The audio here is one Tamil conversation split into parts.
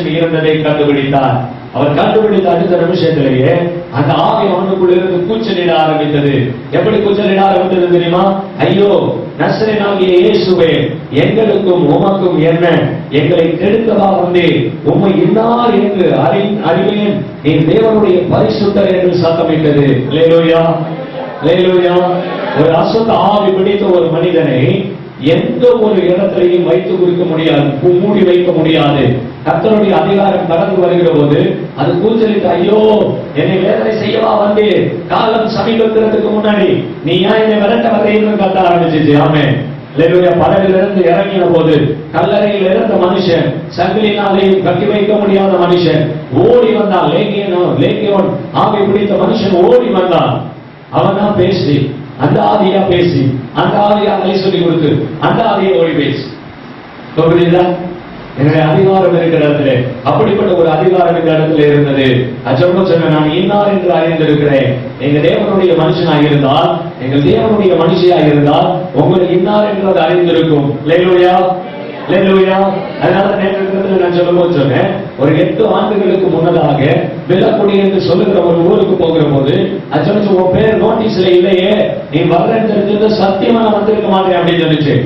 மனுஷன் இருந்ததை கண்டுபிடித்தார். அவர் கண்டுபிடித்த அடுத்த நிமிஷத்திலேயே அந்த ஆவி அவனுக்குள்ள இருந்து கூச்சலிட ஆரம்பித்தது. எப்படி கூச்சலிட ஆரம்பித்தது தெரியுமா? ஐயோ நசரனாகிய இயேசுவே எங்களுக்கும் உமக்கும் என்ன? எங்களை கெடுக்கவா வந்து உம்மை இன்னார் என்று அறி அறிவேன். நீ தேவனுடைய பரிசுத்தர் என்று சத்தமிட்டது. லேலோயா லேலோயா ஒரு அசுத்த ஆவி பிடித்த ஒரு மனிதனை எந்த ஒரு இடத்திலையும் வைத்து கொடுக்க முடியாது மூடி வைக்க முடியாது. கத்தருடைய அதிகாரம் கடந்து வருகிற போது அது கூச்சலிட்டு ஐயோ என்னை வேதனை செய்யவா வந்து? காலம் சமீபத்திற்கு முன்னாடி நீ ஏன் என்னை விரட்ட வரையும் கத்த ஆரம்பிச்சிச்சு. ஆமே லேலுயா இறங்கின போது கல்லறையில் இருந்த மனுஷன் சங்கிலினாலேயும் கட்டி வைக்க முடியாத மனுஷன் ஓடி வந்தான். லேகியனோ லேகியோன் ஆவி பிடித்த மனுஷன் ஓடி வந்தான். அவன் தான் பேசி அந்த பேசி அந்த ஆதியா சொல்லி கொடுத்து அந்த ஆதியை ஓடி பேசி. புரியுதா என்னுடைய அதிகாரம் இருக்கிற இடத்துல அப்படிப்பட்ட ஒரு அதிகாரம் இந்த இடத்துல இருந்தது. அச்சொல்ல சொன்ன நான் இன்னார் என்று அறிந்திருக்கிறேன். எங்க தேவனுடைய மனுஷனாக இருந்தால் எங்கள் தேவனுடைய மனுஷியாக இருந்தால் உங்களுக்கு இன்னார் என்று அது அறிந்திருக்கும். இல்லையா அதனால நேற்று தினத்துல நான் சொல்லும்போது சொன்னேன். ஒரு எட்டு ஆண்டுகளுக்கு முன்னதாக வெள்ளக்குடி என்று சொல்லுகிற ஒரு ஊருக்கு போகிற போது அச்சொல்ல உன் பேர் நோட்டீஸ்ல இல்லையே. நீ வர்றேன்னு தெரிஞ்சிருந்த சத்தியமா நான் வந்திருக்க மாட்டேன் அப்படின்னு சொல்லிச்சு.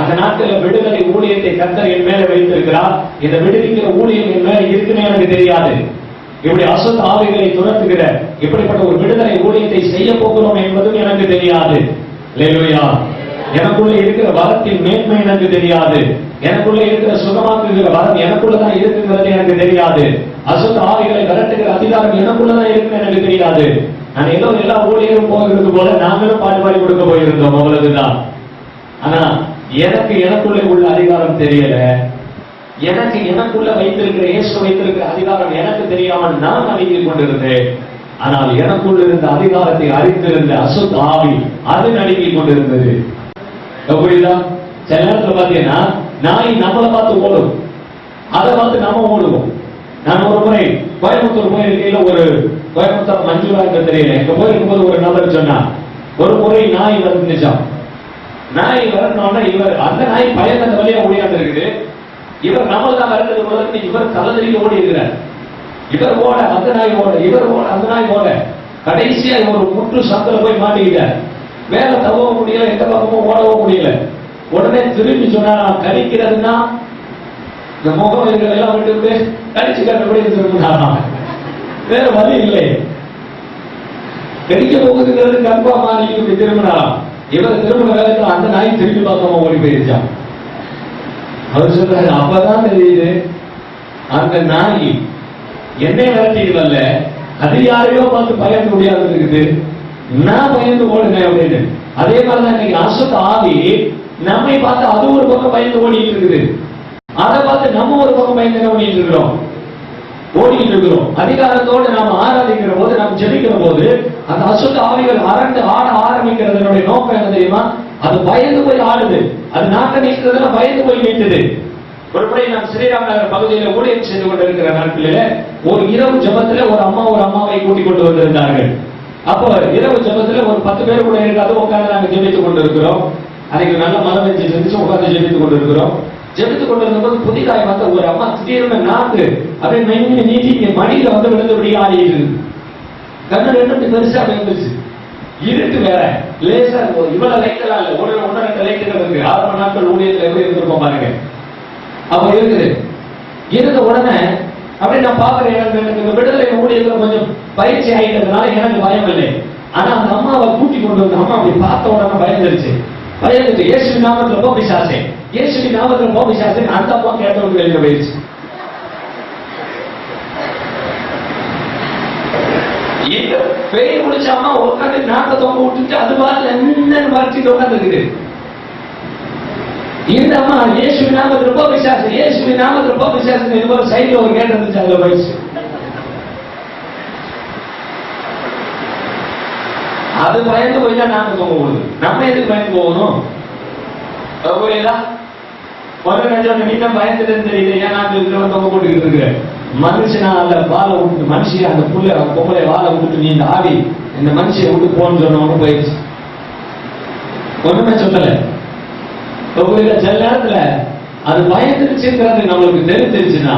அந்த நாட்டில் விடுதலை ஊழியத்தை கத்தர் என் மேல வைத்திருக்கிறார். இந்த விடுவிக்கிற ஊழியம் என் மேல இருக்குன்னு எனக்கு தெரியாது. இப்படி அசுத்த ஆவிகளை துரத்துகிற இப்படிப்பட்ட ஒரு விடுதலை ஊழியத்தை செய்ய போகிறோம் என்பதும் எனக்கு தெரியாது. லேலுயா எனக்குள்ள இருக்கிற வரத்தின் மேன்மை எனக்கு தெரியாது. எனக்குள்ள இருக்கிற சுகமாக்குகிற வரம் எனக்குள்ளதான் இருக்குங்கிறது எனக்கு தெரியாது. அசுத்த ஆவிகளை விரட்டுகிற அதிகாரம் எனக்குள்ளதான் இருக்கு எனக்கு தெரியாது. நான் ஏதோ எல்லா ஊழியரும் போகிறது போல நாங்களும் பாட்டு பாடி கொடுக்க போயிருந்தோம் அவ்வளவுதான் ஆனா எனக்கு எனக்குள்ளே உள்ள அதிகாரம் தெரியல. எனக்கு எனக்குள்ள வைத்திருக்கிற இயேசு வைத்திருக்கிற அதிகாரம் எனக்கு தெரியாமல் நான் அடங்கிக் கொண்டிருந்தேன். ஆனால் எனக்குள்ள இருந்த அதிகாரத்தை அறிந்திருந்த அசுத் ஆவி அது நடுங்கிக் கொண்டிருந்தது. எப்படிதான் சில நேரத்துல பாத்தீங்கன்னா நாய் நம்மளை பார்த்து ஓடும். அதை பார்த்து நம்ம ஓடுவோம். நான் ஒரு முறை கோயம்புத்தூர் போயிருக்கையில ஒரு கோயம்புத்தூர் மஞ்சுளா இருக்க தெரியல எங்க போயிருக்கும்போது ஒரு நபர் சொன்னா ஒரு முறை நாய் வந்துச்சான் நாய் வரணும்னா இவர் அந்த நாய் பயந்த அந்த வழியா ஓடியாந்து இருக்குது. இவர் நம்மள தான் வரது முதல்ல இவர் தலைதறிக்க ஓடி இருக்கிறார். இவர் ஓட அந்த நாய் ஓட இவர் ஓட அந்த நாய் ஓட. கடைசியா இவர் ஒரு முற்று சந்தில போய் மாட்டிக்கிட்டார். மேல தவவும் முடியல எந்த பக்கமும் ஓடவும் முடியல. உடனே திரும்பி சொன்னா கழிக்கிறதுனா இந்த முகம் இருக்கிற எல்லாம் விட்டு இருந்து கடிச்சு கட்டபடி திரும்பினாராம் வேற வழி இல்லை. கடிக்க போகுதுங்கிறது கன்ஃபார்மா மாறி இப்படி திரும்பினாராம் இவர் திரும்பின வேலைக்கு அந்த நாய் திரும்பி பார்க்காம ஓடி போயிருச்சான் அவர் சொல்றாரு அப்பதான் தெரியுது அந்த நாய் என்னை விரட்டியதல்ல அது யாரையோ பார்த்து பயந்து முடியாது இருக்குது. நான் பயந்து ஓடுங்க அப்படின்னு. அதே மாதிரிதான் இன்னைக்கு அசுத்த ஆவி நம்மை பார்த்து அது ஒரு பக்கம் பயந்து ஓடிட்டு இருக்குது. அதை பார்த்து நம்ம ஒரு பக்கம் பயந்து ஓடிட்டு இருக்கிறோம்? ஓடிட்டு இருக்கிறோம். அதிகாரத்தோடு நாம ஆராதிக்கிற போது நாம் ஜெபிக்கிற போது அந்த அசுத்த ஆவிகள் அரண்டு ஆட ஆரம்பிக்கிறதனுடைய நோக்கம் என்ன தெரியுமா? அது பயந்து போய் ஆடுது. அது நாட்டை நீக்கிறதுல பயந்து போய் நீட்டுது. ஒரு நான் ஸ்ரீராம் நகர் பகுதியில் ஊழியம் செய்து கொண்டிருக்கிற நாட்களில் ஒரு இரவு ஜபத்துல ஒரு அம்மா ஒரு அம்மாவை கூட்டிக் கொண்டு வந்திருந்தார்கள். அப்போ இரவு ஜபத்துல ஒரு பத்து பேர் கூட இருக்காது உட்காந்து நாங்க ஜெபித்துக் கொண்டிருக்கிறோம். அன்னைக்கு நல்ல மழை பெஞ்சு இருந்துச்சு உட்காந்து ஜெபித்துக் கொண்டிருக்கிறோம். ஜெபித்துக் கொண்டிருந்தபோது புதிதாய் வந்த ஒரு அம்மா திடீர்னு நாக்கு அப்படியே மெயின் நீட்டி இங்க மடியில வந்து விழுந்தபடி ஆடிட்டு கண்ணு ரெண்டு பெருசா இருந்துச்சு இருட்டு வேற லேசா இருக்கும் இவ்வளவு லைட் எல்லாம் இல்ல. ஒரு ஒன்றரை ரெண்டு லைட்டுகள் இருக்கு. ஆறு மணி நாட்கள் ஊழியத்துல எப்படி இருந்திருப்போம் பாருங்க. அப்ப இருக்குது. இருந்த உடனே அப்படி நான் பாக்குறேன் எனக்கு விடுதலை ஊழியர்கள் கொஞ்சம் பயிற்சி ஆகிட்டதுனால எனக்கு பயம் இல்லை. ஆனா அந்த அம்மாவை கூட்டி கொண்டு வந்த அம்மா அப்படி பார்த்த உடனே பயந்துருச்சு. பயந்துட்டு இயேசு நாமத்துல போ பிசாசே. இயேசு நாமத்துல போ பிசாசே. அந்த அம்மா கேட்டவங்க வெளியில போயிருச்சு. பெரிய முடிச்ச அம்மா உட்காந்து நாட்டை தொங்க விட்டுட்டு அது பாட்டு என்னன்னு மறைச்சிட்டு உட்காந்துருக்குது இந்த அம்மா இயேசுவின் நாமத்துல போ விசாசம் இயேசுவின் நாமத்துல போ விசாசம் இது போல சைடில் ஒரு கேட்டு இருந்துச்சு அதுல போயிடுச்சு அது பயந்து போய் தான் நாங்க போகணும் நம்ம எதுக்கு பயந்து போகணும்? புரியுதா முதல்ல நினைச்சோம் நீ தான் பயந்துட்டு தெரியல. ஏன் நான் இதுல தொங்க போட்டுக்கிட்டு இருக்கிறேன்? மனுஷனா அல்ல வாழை விட்டு மனுஷிய அந்த புள்ள பொம்பளை வாழை விட்டு நீ இந்த ஆவி இந்த மனுஷியை விட்டு போன்னு சொன்னவங்க போயிடுச்சு. ஒண்ணுமே சொல்லலை. தொகுதியில சில நேரத்துல அது பயந்துருச்சுங்கிறது நம்மளுக்கு தெரிஞ்சிருச்சுன்னா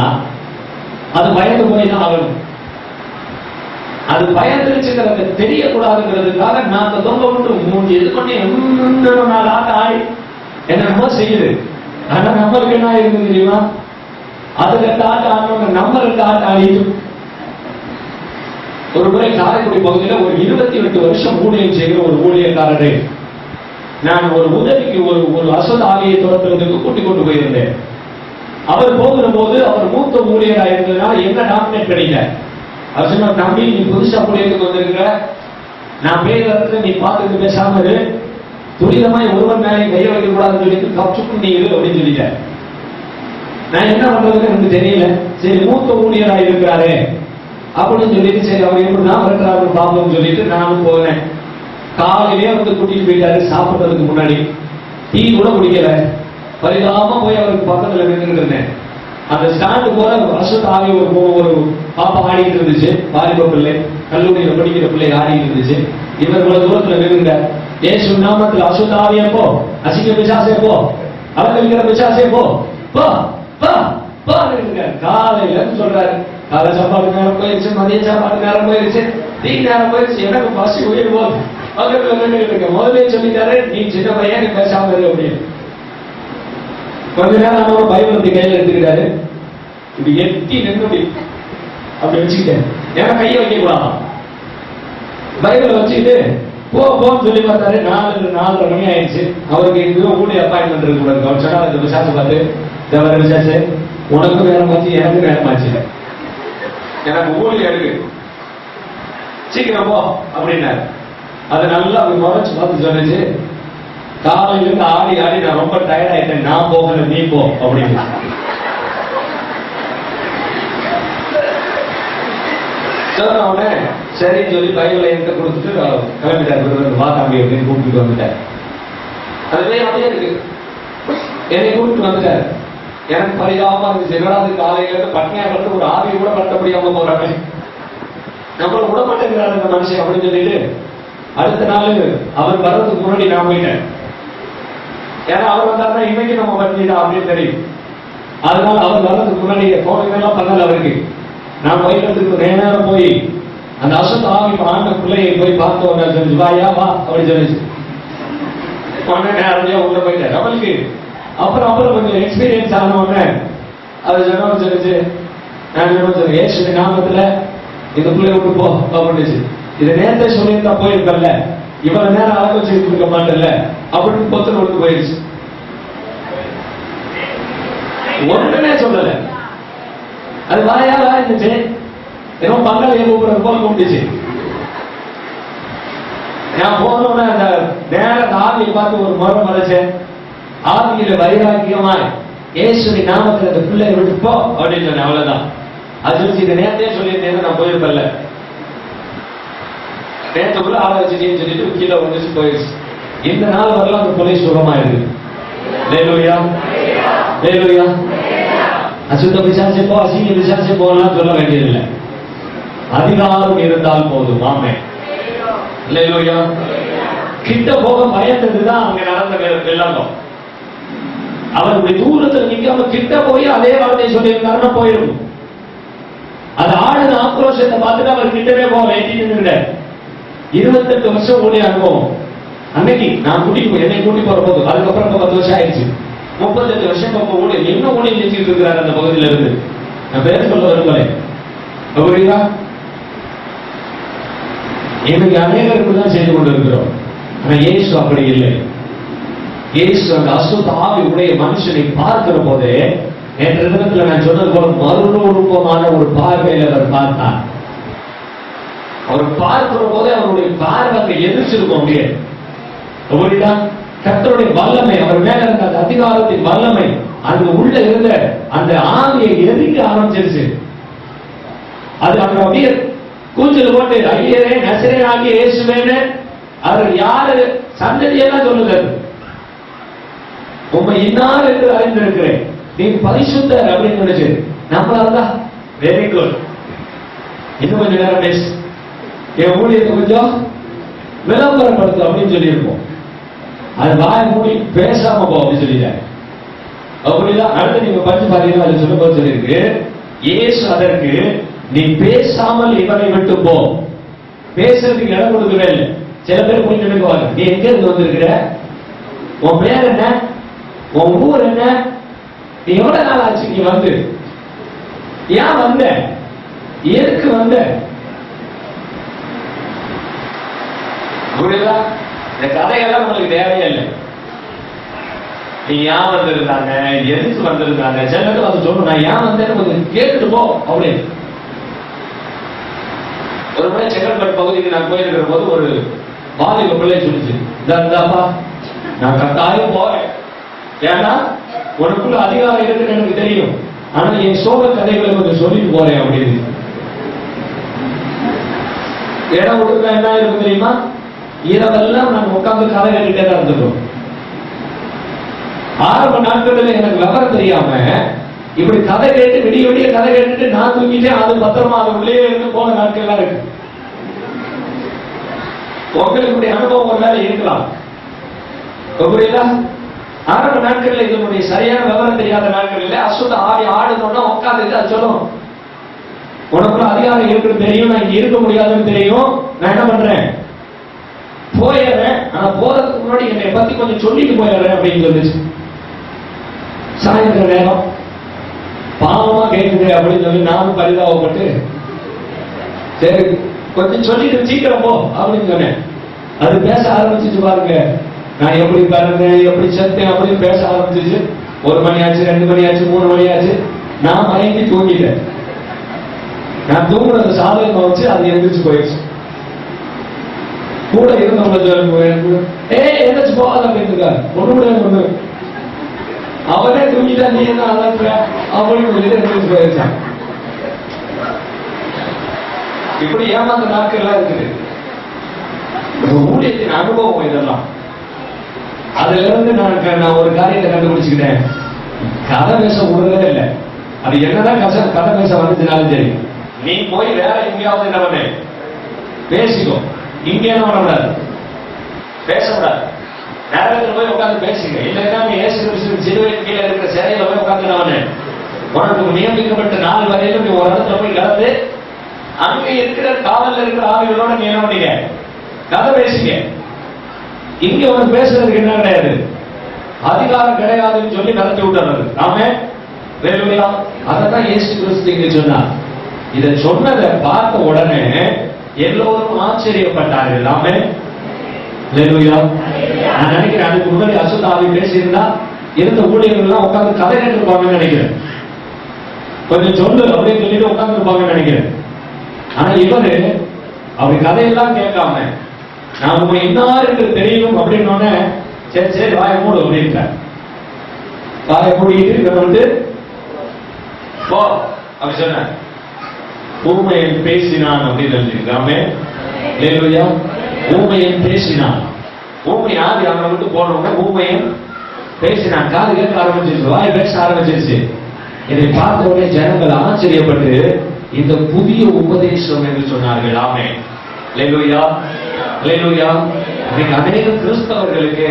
அது பயந்து போய் தான் ஆகணும். அது பயந்துருச்சுங்கிறது தெரியக்கூடாதுங்கிறதுக்காக நான் அந்த தொங்க விட்டு மூணு இது பண்ணி இன்னும் நாள் ஆட்ட ஆடி என்னென்னமோ செய்யுது. ஆனா நம்மளுக்கு என்ன இருக்குது தெரியுமா? அதுல காட்டு ஆகணும் ஆடணும் நம்ம ரெண்டு ஆட்ட ஒரு முறை காரைக்குடி பகுதியில் ஒரு இருபத்தி எட்டு வருஷம் ஊழியம் செய்கிற ஒரு ஊழியக்காரரை நான் ஒரு உதவிக்கு ஒரு ஒரு அசல் ஆவியை துரத்துறதுக்கு கூட்டிக் கொண்டு போயிருந்தேன். அவர் போகிற போது அவர் மூத்த ஊழியரா இருந்ததுனால என்ன டாமினேட் கிடைக்கல. அவர் சொன்னார் தம்பி நீ புதுசா ஊழியத்துக்கு வந்திருக்கிற. நான் பேசுறது நீ பார்த்துட்டு பேசாம இரு. துரிதமாய் ஒருவன் மேலே கைய வைக்க கூடாதுன்னு சொல்லிட்டு கப்சுக்கு நீ இரு அப்படின்னு சொல்லிட்டேன் நான் என்ன பண்றதுன்னு எனக்கு தெரியல. சரி மூத்த ஊழியரா இருக்கிறாரே அப்படின்னு சொல்லிட்டு சரி அவர் எப்படிதான் இருக்கிறாரு பாப்போம்னு சொல்லிட்டு நானும் போனேன். காலையிலே வந்து கூட்டிட்டு போயிட்டாரு சாப்பிட்றதுக்கு முன்னாடி. டீ கூட குடிக்கல. பரிதாபமா போய் அவருக்கு பக்கத்துல நின்றுட்டு இருந்தேன். அந்த ஸ்டாண்டு போல வருஷத்து ஆகி ஒரு ஒரு பாப்பா ஆடிட்டு இருந்துச்சு. வாலிப பிள்ளை கல்லூரியில படிக்கிற பிள்ளை ஆடிட்டு இருந்துச்சு. இவர் இவ்வளவு தூரத்துல நின்றுங்க ஏசு நாமத்துல அசுத்த போ அசிங்க பிசாசே போ அலங்கரிக்கிற பிசாசே போ போ போ போ காலையில சொல்றாரு காலை சாப்பாடு நேரம் போயிருச்சு மதிய சாப்பாடு நேரம் போயிருச்சு டீ நேரம் போயிருச்சு எனக்கு பசி உயிர் போகுது. அவர் நின்றுட்டு இருக்க முதலே சொல்லிட்டாரு? நீ சின்ன பையன் பேசாம இரு அப்படின்னு. கொஞ்ச நேரம் ஆனவங்க பைபிள் அப்படி கையில எடுத்துக்கிட்டாரு. இப்படி எட்டி நின்று அப்படி வச்சுக்கிட்டேன் ஏன்னா கையை வைக்க கூடாதான் பைபிளை வச்சுக்கிட்டு போ போன்னு சொல்லி பார்த்தாரு. நாலு நாலரை மணி ஆயிடுச்சு. அவருக்கு எங்கேயோ கூட அப்பாயின்மெண்ட் இருக்கு உங்களுக்கு அவர் சொன்னார் அந்த விசாசம் பார்த்து இந்த வர விசாசு உனக்கும் நேரம் ஆச்சு எனக்கும் நேரம் ஆச்சு எனக்கு ஊழியா இருக்கு. சீக்கிரம் போ அப்படின்னாரு. அது நல்லா அப்படி குறைச்சு பார்த்து சொன்னுச்சு காலையிலிருந்து ஆடி ஆடி நான் ரொம்ப டயர்ட் ஆயிட்டேன். நான் போகல நீ போ அப்படின்னு. சொன்ன உடனே சரின்னு சொல்லி பைபிளை என்கிட்ட கொடுத்துட்டு கிளம்பிட்டார் வா தம்பி அப்படின்னு கூப்பிட்டு வந்துட்டார். அதுவே அப்படியே இருக்கு. என்னை கூப்பிட்டு வந்துட்டார். எனக்கு பரிதாபமா இருந்துச்சு. என்னடா அது காலையில இருந்து பட்னியா கிடந்து ஒரு ஆவி கூட கட்ட முடியாம போறாங்க நம்மள விட மாட்டேங்கிறாரு இந்த மனுஷன் அப்படின்னு சொல்லிட்டு அடுத்த நாள் அவர் வர்றதுக்கு முன்னாடி நான் போயிட்டேன். ஏன்னா அவர் வந்தாருன்னா இன்னைக்கு நம்ம பண்ணிடலாம் அப்படின்னு தெரியும். அதனால அவர் வர்றதுக்கு முன்னாடி போனதெல்லாம் பண்ணல அவருக்கு. நான் போயிட்டு நேரம் போய் அந்த அசத் ஆவி ஆண்ட பிள்ளையை போய் பார்த்தோம் வந்தேன் வாயா வா அப்படி சொல்லிச்சு. உள்ள போயிட்டேன் அவளுக்கு அப்புறம் அப்புறம் கொஞ்சம் எக்ஸ்பீரியன்ஸ் ஆன உடனே அது சொன்ன சொல்லிச்சு நான் சொன்னேன் சொல்றேன் ஏசு நாமத்துல இந்த பிள்ளைய விட்டு போ அப்படின்னுச்சு இதை நேரத்தை சொல்லியிருந்தா போயிருக்கல இவ்வளவு நேரம் அழக வச்சு இருக்க மாட்டேன்ல. அப்படின்னு பொத்தல் ஒன்று போயிடுச்சு ஒண்ணுமே சொல்லல. அது வாயால இருந்துச்சு. ஏதோ பங்காளியை கூப்பிடுறது போல கூப்பிட்டுச்சு. நான் போனோம்னா அந்த நேர ஆவியை பார்த்து ஒரு முறை மறைச்சேன் ஆவியில வைராக்கியமாய் இயேசுவின் நாமத்துல அந்த பிள்ளையை விட்டு போ அப்படின்னு சொன்னேன். அவ்வளவுதான். அது சொல்லி இந்த நேரத்தையே சொல்லியிருந்தேன் நான் போயிருப்பேன்ல. நேரத்துக்குள்ள ஆளை வச்சுட்டேன்னு சொல்லிட்டு கீழே வந்துச்சு போயிடுச்சு. இந்த நாள் வரலாம் அந்த கொலை சுகமா லேலுயா லேலுயா அசுத்த பிசாசே போ அசிங்க பிசாசே போலாம் சொல்ல வேண்டியதில்லை. அதிகாரம் இருந்தால் போதும். ஆமே லேலுயா கிட்ட போக பயந்தது தான் அங்க நடந்த வெள்ளம் அவர் இப்படி தூரத்துல நிக்காம கிட்ட போய் அதே வார்த்தையை சொல்லியிருந்தாருன்னா போயிடும் அது ஆடுன ஆக்ரோஷத்தை பார்த்துட்டு அவர் கிட்டவே போக எட்டி நின்றுட இருபத்தெட்டு வருஷம் ஓடி அனுபவம். அன்னைக்கு நான் கூட்டிட்டு போய் என்னை கூட்டி போற போது அதுக்கப்புறம் பத்து வருஷம் ஆயிடுச்சு. முப்பத்தெட்டு வருஷம் இப்ப ஊழி என்ன ஊழி செஞ்சுட்டு இருக்கிறார் அந்த பகுதியில இருந்து நான் பேர் சொல்ல விரும்பலை. புரியுதா இன்னைக்கு அநேகருக்கு தான் செய்து கொண்டிருக்கிறோம். ஆனா ஏசு அப்படி இல்லை. ஏசு அந்த அசுத்த ஆவி உடைய மனுஷனை பார்க்கிற போதே என்ற தினத்துல நான் சொன்னது போல மறுநூறுபமான ஒரு பார்வையில் அவர் பார்த்தார். அவர் பார்க்கிற போதே அவருடைய பார்வை அங்க எதிர்ச்சிருக்கும் அப்படியே புரியுதா வல்லமை அவர் மேல இருந்த அந்த அதிகாரத்தின் வல்லமை அந்த உள்ள இருந்த அந்த ஆவியை எரிக்க ஆரம்பிச்சிருச்சு. அது அவர் அப்படியே கூச்சல் போட்டு ஐயரே நசரே ஆகிய இயேசுவேன்னு அவர் யாரு? சந்ததியெல்லாம் சொல்லுது உண்மை இன்னார் என்று அறிந்திருக்கிறேன். நீ பரிசுத்தர் அப்படின்னு நினைச்சு நம்மளாலதான் வெரி குட் இன்னும் கொஞ்ச நேரம் பேசு. என் ஊழியத்தை கொஞ்சம் விளம்பரப்படுத்து அப்படின்னு சொல்லியிருப்போம். அது வாய் மூடி பேசாம போ அப்படின்னு சொல்லிட்டாரு அப்படிதான் அடுத்து நீங்க படிச்சு பாத்தீங்கன்னா அது சொல்லும்போது சொல்லியிருக்கு ஏசு அதற்கு நீ பேசாமல் இவனை விட்டு போ. பேசுறதுக்கு இடம் கொடுக்கவே இல்லை. சில பேர் போய் நினைக்குவாங்க நீ எங்க இருந்து வந்திருக்கிற? உன் பேர் என்ன? உன் ஊர் என்ன? நீ எவ்வளவு நாள் ஆச்சு நீ வந்து? ஏன் வந்த? எதுக்கு வந்த? புரியுதா? இந்த கதையெல்லாம் உங்களுக்கு தேவையே இல்லை. நீ ஏன் வந்திருந்தாங்க? எதுக்கு வந்திருந்தாங்க? சிலருக்கு வந்து சொல்லணும் நான் ஏன் வந்தேன்னு கொஞ்சம் கேட்டுட்டு போ அப்படின்னு. ஒரு முறை செங்கல்பட்டு பகுதிக்கு நான் போயிருக்கிற போது ஒரு வாலிப பிள்ளை சொல்லிச்சு. இந்தாப்பா நான் கட்டாயம் போறேன். ஏன்னா உனக்குள்ள அதிகாரம் இருக்குன்னு எனக்கு தெரியும். ஆனா என் சோக கதைகளை கொஞ்சம் சொல்லிட்டு போறேன் அப்படின்னு. இடம் கொடுக்க என்ன இருக்கு தெரியுமா? இரவெல்லாம் நாங்க உட்காந்து கதை கட்டிட்டே தான் இருந்துட்டோம். ஆரம்ப நாட்களில் எனக்கு விவரம் தெரியாம இப்படி கதை கேட்டு விடிய விடிய கதை கேட்டுட்டு நான் தூங்கிட்டேன் அது பத்திரமா அது உள்ளே இருந்து போன நாட்கள்லாம் இருக்கு. உங்களுக்கு இப்படி அனுபவம் ஒரு வேலை இருக்கலாம். புரியுதா ஆரம்ப நாட்கள்ல இதனுடைய சரியான விவரம் தெரியாத நாட்களில் அசுத்த ஆடி ஆடுனோம்னா உட்காந்துட்டு அது சொல்லும் உனக்குள்ள அதிகாரம் இருக்குன்னு தெரியும் நான் இங்க இருக்க முடியாதுன்னு தெரியும். நான் என்ன பண்றேன்? போயிடுறேன். ஆனா போறதுக்கு முன்னாடி என்னை பத்தி கொஞ்சம் சொல்லிட்டு போயிடுறேன் அப்படின்னு சொல்லிச்சு. சாயந்தரம் நேரம் பாவமா கேட்குது அப்படின்னு சொல்லி நானும் பரிதாபப்பட்டு சரி கொஞ்சம் சொல்லிட்டு சீக்கிரம் போ அப்படின்னு சொன்னேன். அது பேச ஆரம்பிச்சிச்சு பாருங்க. நான் எப்படி பிறந்தேன் எப்படி செத்தேன் அப்படின்னு பேச ஆரம்பிச்சிச்சு. ஒரு மணி ஆச்சு ரெண்டு மணி ஆச்சு மூணு மணி ஆச்சு நான் மயங்கி தூங்கிட்டேன். நான் தூங்குனது சாதகமா வச்சு அது எழுந்திரிச்சு போயிடுச்சு. கூட இருந்தவங்க சொல்லுங்க ஏய் போகாத அப்படின்னு ஒண்ணு கூட ஒண்ணு. அவனே தூங்கிட்டா நீ என்ன அலப்புற அப்படின்னு வெளியே தூங்கி போயிருச்சான் இப்படி ஏமாந்த நாட்கள்லாம் இருக்குது. ஊழியத்தின் அனுபவம் இதெல்லாம். அதுல இருந்து நான் நான் ஒரு காரியத்தை கண்டுபிடிச்சுக்கிட்டேன். கதை பேச விடுறதே இல்லை. அது என்னதான் கச கதை பேச வந்துச்சுனாலும் சரி. நீ போய் வேற எங்கேயாவது என்ன பண்ணு பேசிக்கோ. இங்க என்ன பண்ணக்கூடாது பேசக்கூடாது நேரத்தில் போய் உட்காந்து பேசுங்க. இல்லைன்னா ஏசு கிறிஸ்து சிலுவையின் கீழே இருக்கிற சிறையில போய் உட்காந்து நான் உனக்கு நியமிக்கப்பட்ட நாள் வரையிலும் நீ ஒரு இடத்துல போய் கலந்து அங்க இருக்கிற காவலில் இருக்கிற ஆவிகளோட நீ என்ன பண்ணீங்க கதை பேசுங்க இங்க ஒரு பேசுறதுக்கு என்ன கிடையாது? அதிகாரம் கிடையாதுன்னு சொல்லி நடத்தி விட்டுறது. ஆமே வேலுமையா அதான் ஏசு கிறிஸ்து இங்க சொன்னார். இதை சொன்னதை பார்த்த உடனே எல்லோரும் ஆச்சரியப்பட்டார்கள். ஆமே நான் நினைக்கிறேன் அதுக்கு முன்னாடி அசுத்தாவி பேசியிருந்தா இருந்த ஊழியர்கள் எல்லாம் உட்கார்ந்து கதை கேட்டுருப்பாங்கன்னு நினைக்கிறேன். கொஞ்சம் சொல்லு அப்படின்னு சொல்லிட்டு உட்கார்ந்துருப்பாங்கன்னு நினைக்கிறேன். ஆனா இவரு அவர் கதையெல்லாம் கேட்காம நான் உங்க இன்னாருக்கு தெரியும் அப்படின்னு சரி சரி வாய மூடு அப்படின்ட்டார் வாய மூடிட்டு இவர் வந்து போ அப்படி சொன்ன ஊமையன் பேசினான் அப்படின்னு எழுதியிருக்காமே லேலுயா ஊமையன் பேசினான். ஊமை யார் அவனை விட்டு போன ஊமையன் பேசினான். காது கேட்க ஆரம்பிச்சிருச்சு வாய் பேச ஆரம்பிச்சிருச்சு. இதை பார்த்த உடனே ஜனங்கள் ஆச்சரியப்பட்டு இந்த புதிய உபதேசம் என்று சொன்னார்கள். ஆமே லேலுயா லேலுயா இன்னைக்கு அநேக கிறிஸ்தவர்களுக்கு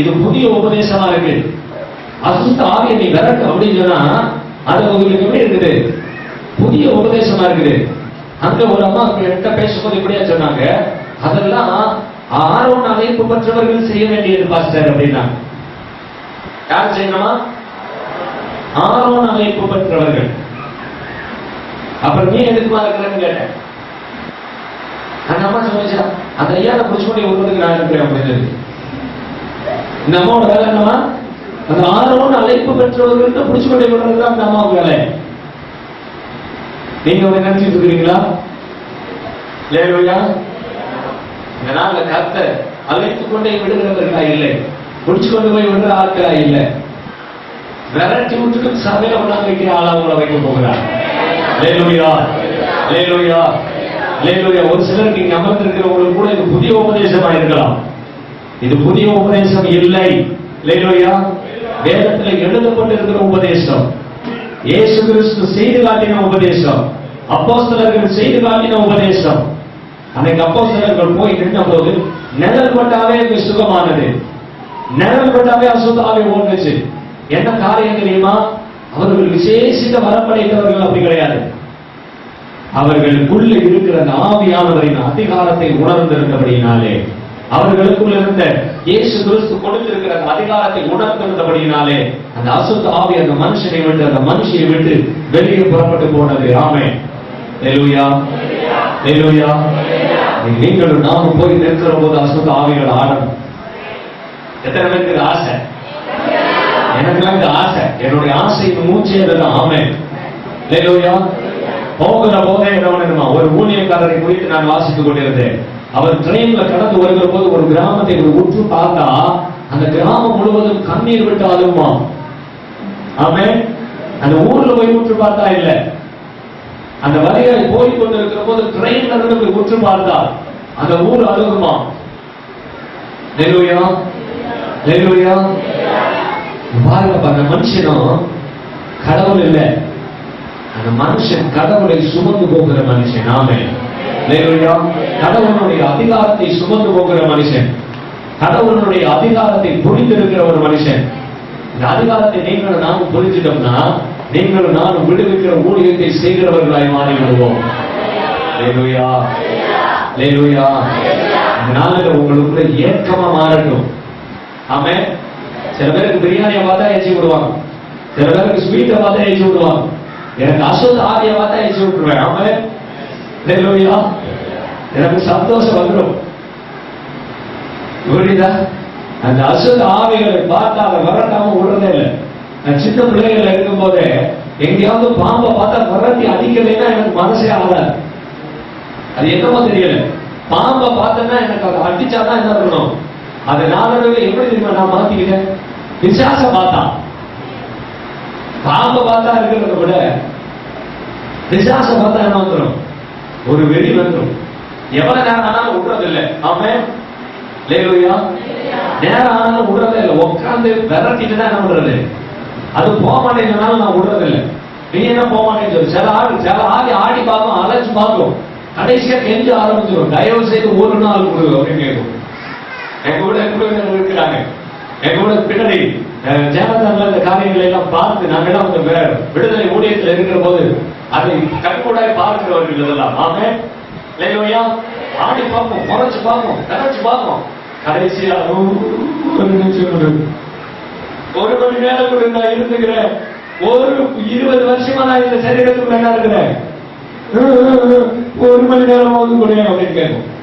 இது புதிய உபதேசமா இருக்கு. அசுத்த ஆவியை நீ விரட்டு அப்படின்னு சொன்னா அது உங்களுக்கு எப்படி இருக்குது? புதிய உபதேசமா இருக்குது. அங்க ஒரு அம்மா என்கிட்ட பேசும்போது இப்படியா சொன்னாங்க அதெல்லாம் ஆரோன் அழைப்பு பெற்றவர்கள் செய்ய வேண்டியது பாஸ்டர் அப்படின்னா. யார் செய்யணுமா? ஆரோன் அழைப்பு பெற்றவர்கள் அப்புறம் நீ எதுக்குமா இருக்கிறேன்னு கேட்டேன். அந்த அம்மா சொல்லிச்சா அந்த ஐயாவை புடிச்சு பண்ணி விடுறதுக்கு நான் இருக்கிறேன் அப்படின்னு. இந்த அம்மாவோட வேலை என்னமா அந்த ஆரோன் அழைப்பு பெற்றவர்கள்ட்ட புடிச்சு பண்ணி விடுறது தான் அந்த அம்மாவுக்கு வேலை. நீங்க வந்து நினைச்சிட்டு இருக்கிறீங்களா? லேலுயா இந்த நாள்ல கர்த்தர் அழைத்துக் கொண்டே விடுகிறவர்களா இல்லை. முடிச்சு கொண்டு போய் விடுற ஆட்களா இல்லை. விரட்டி விட்டுட்டு சபையில உட்கார்ந்து வைக்கிற ஆளா உங்களை வைக்க போகிறார். லேலுயா லேலுயா லேலுயா ஒரு சிலருக்கு நீங்க அமர்ந்திருக்கிறவங்களுக்கு கூட இது புதிய உபதேசமா இருக்கலாம். இது புதிய உபதேசம் இல்லை. லேலுயா வேதத்துல எழுதப்பட்டிருக்கிற உபதேசம். இயேசு கிறிஸ்து செய்து காட்டின உபதேசம். அப்போஸ்தலர்கள் செய்து காட்டின உபதேசம். அன்னைக்கு அப்போஸ்தலர்கள் போய் நின்ற போது நிழல் பட்டாவே சுகமானது. நிழல் பட்டாவே அசுத்தாவே ஓடுச்சு. என்ன காரியம் தெரியுமா? அவர்கள் விசேஷித்த வரப்படைத்தவர்கள் அப்படி கிடையாது. அவர்களுக்குள்ள இருக்கிற அந்த ஆவியானவரின் அதிகாரத்தை உணர்ந்திருந்தபடினாலே அவர்களுக்குள்ள இருந்த இயேசு கிறிஸ்து கொடுத்திருக்கிற அந்த அதிகாரத்தை உணர்ந்திருந்தபடியினாலே அந்த அசுத்த ஆவி அந்த மனுஷனை விட்டு அந்த மனுஷியை விட்டு வெளியே புறப்பட்டு போனது. ஆமே லெலுயா லெலுயா நீங்களும் நாமும் போய் நிற்கிற போது அசுத்த ஆவிகள் ஆடணும் எத்தனை பேருக்கு ஆசை? எனக்குலாம் இந்த ஆசை. என்னுடைய ஆசை இந்த மூச்சே அதுதான். ஆமே லெலுயா போகிற போதே கவனிக்கணுமா ஒரு ஊழியக்காரரை குறித்து நான் வாசித்துக் கொண்டிருந்தேன். அவர் ட்ரெயின்ல கடந்து வருகிற போது ஒரு கிராமத்தை ஒரு உற்று பார்த்தா அந்த கிராமம் முழுவதும் கண்ணீர் விட்டு அழுமா ஆமே அந்த ஊர்ல போய் உற்று பார்த்தா இல்ல. அந்த வலையை போய் கொண்டிருக்கிற போது ட்ரெயின்ல இருந்து போய் உற்று பார்த்தா அந்த ஊர் அழுகுமா? நெல்லுயா நெல்லுயா பாருங்க அந்த மனுஷனும் கடவுள் இல்லை. அந்த மனுஷன் கடவுளை சுமந்து போகிற மனுஷன் ஆமே கடவுளுடைய அதிகாரத்தை சுமந்து போகிற மனுஷன். கடவுளுடைய அதிகாரத்தை புரிந்திருக்கிற ஒரு மனுஷன். இந்த அதிகாரத்தை நீங்களும் நாமும் புரிஞ்சிட்டோம்னா நீங்களும் நானும் விடுவிக்கிற ஊழியத்தை செய்கிறவர்களாய் மாறி விடுவோம் நாளில் உங்களுக்குள்ள ஏக்கமா மாறட்டும். ஆமே சில பேருக்கு பிரியாணியை பார்த்தா ஏச்சி விடுவாங்க. சில பேருக்கு ஸ்வீட்டை பார்த்தா ஏச்சி விடுவாங்க. எனக்கு அசுத்த ஆவியை பார்த்தா ஏச்சி விட்டுருவேன். ஆமே எனக்கு சந்தோஷம் வந்துடும் புரியுதா அந்த அசுத்த ஆவிகளை பார்த்தா அதை விரட்டாம விடுறதே இல்லை நான் சின்ன பிள்ளைகள் இருக்கும் போதே எங்கேயாவது பாம்பை பார்த்தா விரட்டி அடிக்கலைன்னா எனக்கு மனசே ஆகாது அது என்னமோ தெரியல பாம்பை பார்த்தேன்னா எனக்கு அதை அடிச்சாதான் என்ன பண்ணணும் அது நாளடைவில் எப்படி தெரியுமா நான் மாத்திக்கிட்டேன் விசாசம் பார்த்தா பாம்பை பார்த்தா இருக்கிறத விட பிசாச பார்த்தா என்ன வந்துடும் ஒரு வெறி வந்துடும் எவ்வளவு நேரம் ஆனாலும் விடுறது இல்லை ஆமே லேலுயா நேரம் ஆனாலும் விடுறதே இல்லை உட்காந்து விரட்டிட்டு தான் என்ன பண்றது? அது போக மாட்டேங்கிறனால நான் விடுறது இல்லை நீ என்ன போக மாட்டேன்னு சொல்லு. சில ஆடு சில ஆடி ஆடி பார்க்கும் அலைச்சு பார்க்கும். கடைசியா கெஞ்ச ஆரம்பிச்சிடும் தயவு செய்து ஒரு நாள் கொடு அப்படின்னு கேட்கும். எங்க கூட குழுவினர் இருக்கிறாங்க? எங்க கூட பின்னாடி ஜெயலலிதா இந்த காரியங்களை எல்லாம் பார்த்து நாங்க எல்லாம் விடுதலை ஊழியத்தில் இருக்கிற போது அதை கண்கூடாய் பார்க்கிறவர்கள் இதெல்லாம் ஆமே லேலுயா ஆடி பார்ப்போம் முறைச்சு பார்ப்போம் கரைச்சு பார்ப்போம். கடைசியா ஒரு ஒரு மணி நேரம் கூட நான் இருந்துக்கிறேன். ஒரு இருபது வருஷமா நான் இந்த சரீரத்துக்கு என்ன இருக்கிறேன். ஒரு மணி நேரமாவது கூட அப்படின்னு கேட்கும்